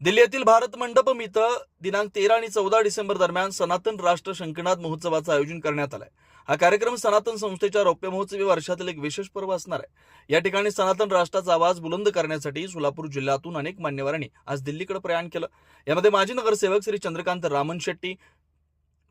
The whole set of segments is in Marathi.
दिल्लीतील भारत मंडपम इथं दिनांक तेरा आणि चौदा डिसेंबर दरम्यान सनातन राष्ट्र शंखनाद महोत्सवाचं आयोजन करण्यात आलंय. हा कार्यक्रम सनातन संस्थेच्या रौप्य महोत्सवी वर्षातील एक विशेष पर्व असणार आहे. या ठिकाणी सनातन राष्ट्राचा आवाज बुलंद करण्यासाठी सोलापूर जिल्ह्यातून अनेक मान्यवरांनी आज दिल्लीकडे प्रयाण केलं. यामध्ये माजी नगरसेवक श्री चंद्रकांत रामन शेट्टी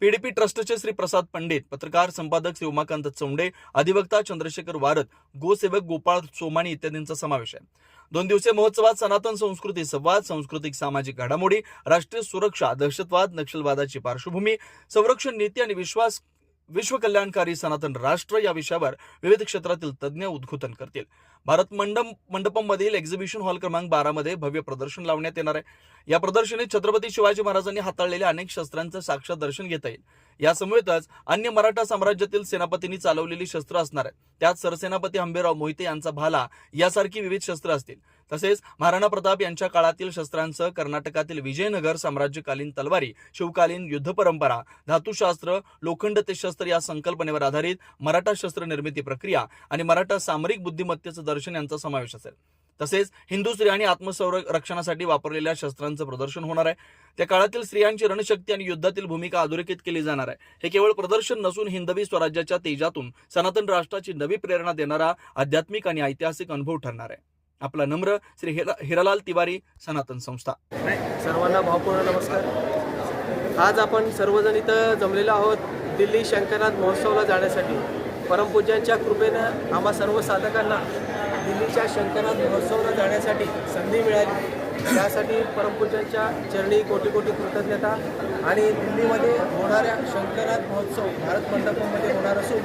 पीडीपी ट्रस्टचे श्री प्रसाद पंडित पत्रकार संपादक श्री उमाकांत चौंडे अधिवक्ता चंद्रशेखर वारद गोसेवक गोपाळ सोमाणी इत्यादींचा समावेश आहे. दोन दिवसीय महोत्सवात सनातन संस्कृती संवाद सांस्कृतिक सामाजिक घडामोडी राष्ट्रीय सुरक्षा दहशतवाद नक्षलवादाची पार्श्वभूमी संरक्षण नीती आणि विश्वास विश्व कल्याणकारी सनातन राष्ट्र या विषयावर विविध क्षेत्रातील तज्ज्ञ उद्घोतन करतील. भारत मंडप मंडपममधील एक्झिबिशन हॉल क्रमांक बारामध्ये भव्य प्रदर्शन लावण्यात येणार आहे. या प्रदर्शनीत छत्रपती शिवाजी महाराजांनी हाताळलेल्या अनेक शस्त्रांचं साक्षात दर्शन घेता येईल. यासमवेतच अन्य मराठा साम्राज्यातील सेनापतींनी चालवलेली शस्त्र असणार आहेत त्यात सरसेनापती हंबीरराव मोहिते यांचा भाला यासारखी विविध शस्त्र असतील. तसेच महाराणा प्रताप यांच्या काळातील शस्त्रांसह कर्नाटकातील विजयनगर साम्राज्यकालीन तलवारी शिवकालीन युद्ध परंपरा धातुशास्त्र लोखंड ते शस्त्र या संकल्पनेवर आधारित मराठा शस्त्र निर्मिती प्रक्रिया आणि मराठा सामरिक बुद्धिमत्तेचं दर्शन यांचा समावेश असेल. तसेच हिंदू स्त्रियांनी आत्मसंरक्षणासाठी वापरलेल्या शस्त्रांचं प्रदर्शन होणार आहे. त्या काळातील स्त्रियांची रणशक्ती आणि युद्धातील भूमिका अधोरेखित केली जाणार आहे. हे केवळ प्रदर्शन नसून हिंदवी स्वराज्याच्या तेजातून सनातन राष्ट्राची नवी प्रेरणा देणारा आध्यात्मिक आणि ऐतिहासिक अनुभव ठरणार आहे. आपला नम्र श्री हिरालाल तिवारी सनातन संस्था. सर्वांना भावपूर्ण नमस्कार. आज आपण सर्वजण इथं जमलेलो आहोत दिल्ली शंकरनाथ महोत्सवाला जाण्यासाठी. परमपूज्यांच्या कृपेनं आम्हा सर्व साधकांना दिल्लीच्या शंकरनाथ महोत्सवाला जाण्यासाठी संधी मिळाली. त्यासाठी परमपूज्यांच्या चरणी कोटी कोटी कृतज्ञता आणि दिल्लीमध्ये होणाऱ्या शंकरनाथ महोत्सव भारत मंडपमध्ये होणार असून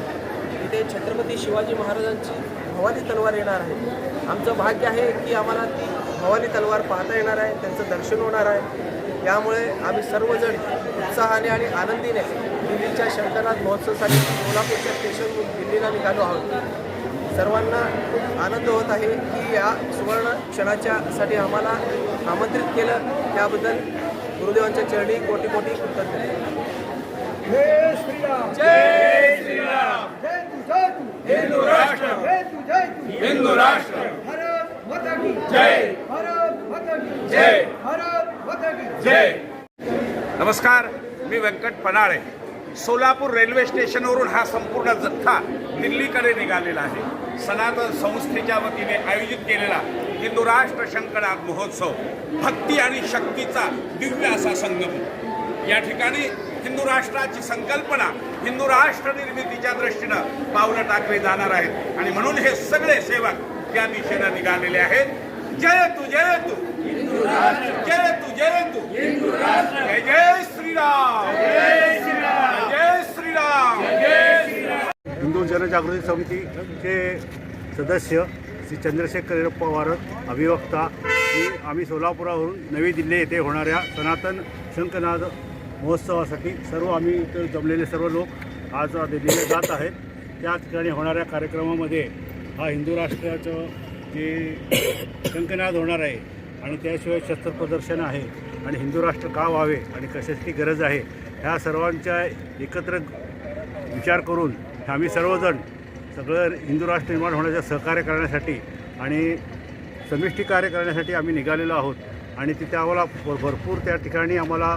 इथे छत्रपती शिवाजी महाराजांची भवानी तलवार येणार आहे. आमचं भाग्य आहे की आम्हाला ती भवानी तलवार पाहता येणार आहे त्यांचं दर्शन होणार आहे. यामुळे आम्ही सर्वजण उत्साहाने आणि आनंदीने दिल्लीच्या शंकरनाथ महोत्सवासाठी सोलापूरच्या स्टेशनवरून दिल्लीला निघालो आहोत. सर्वांना खूप आनंद होत आहे की या सुवर्ण क्षणाच्या साठी आम्हाला आमंत्रित केलं. त्याबद्दल गुरुदेवांच्या चरणी कोटी कोटी कृतज्ञता हिंदू राष्ट्र। भारत जय। भारत जय। भारत जय। नमस्कार मी व्यंकट पनाळे. सोलापूर रेल्वे स्टेशनवरून हा संपूर्ण जत्था दिल्लीकडे निघालेला आहे. सनातन संस्थेच्या वतीने आयोजित केलेला हिंदू राष्ट्र शंकरनाथ महोत्सव भक्ती आणि शक्तीचा दिव्य असा संगम. या ठिकाणी हिंदू राष्ट्राची संकल्पना हिंदू राष्ट्र निर्मितीच्या दृष्टीनं पावलं टाकली जाणार आहेत. आणि म्हणून हे सगळे सेवक या दिशेनं निघालेले आहेत जय तू जय तू. जय तू जय तू. जय जय श्रीराम. जय श्रीराम. जय श्रीराम हिंदू जनजागृती समितीचे सदस्य श्री चंद्रशेखर पवार अभिवक्ता आम्ही सोलापुरावरून नवी दिल्ली येथे होणाऱ्या सनातन शंखनाद महोत्सवासाठी सर्व आम्ही इथं जमलेले सर्व लोक आज दिल्लीला जात आहेत. त्या ठिकाणी होणाऱ्या कार्यक्रमामध्ये हा हिंदू राष्ट्राचं जे शंकनाद होणार आहे आणि त्याशिवाय शस्त्र प्रदर्शन आहे आणि हिंदू राष्ट्र का व्हावे आणि कशाची गरज आहे ह्या सर्वांच्या एकत्र विचार करून आम्ही सर्वजण सगळं हिंदू राष्ट्र निर्माण होण्याचं सहकार्य करण्यासाठी आणि समिष्टी कार्य करण्यासाठी आम्ही निघालेलो आहोत. आणि तिथे आम्हाला भरपूर त्या ठिकाणी आम्हाला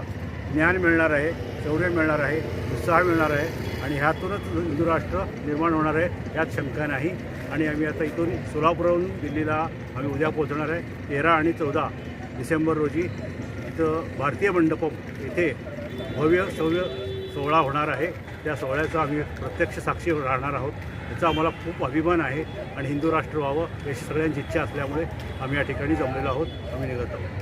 ज्ञान मिळणार आहे शौर्य मिळणार आहे उत्साह मिळणार आहे आणि ह्यातूनच हिंदू राष्ट्र निर्माण होणार आहे यात शंका नाही. आणि आम्ही आता इथून सोलापूरहून दिल्लीला आम्ही उद्या पोहोचणार आहे तेरा आणि चौदा डिसेंबर रोजी इथं भारतीय मंडपम येथे भव्य सव्य सोहळा होणार आहे. त्या सोहळ्याचा आम्ही प्रत्यक्ष साक्षी राहणार आहोत. याचा आम्हाला खूप अभिमान आहे आणि हिंदू राष्ट्र व्हावं याची सगळ्यांची इच्छा असल्यामुळे आम्ही या ठिकाणी जमलेलो आहोत. आम्ही निघत आहोत.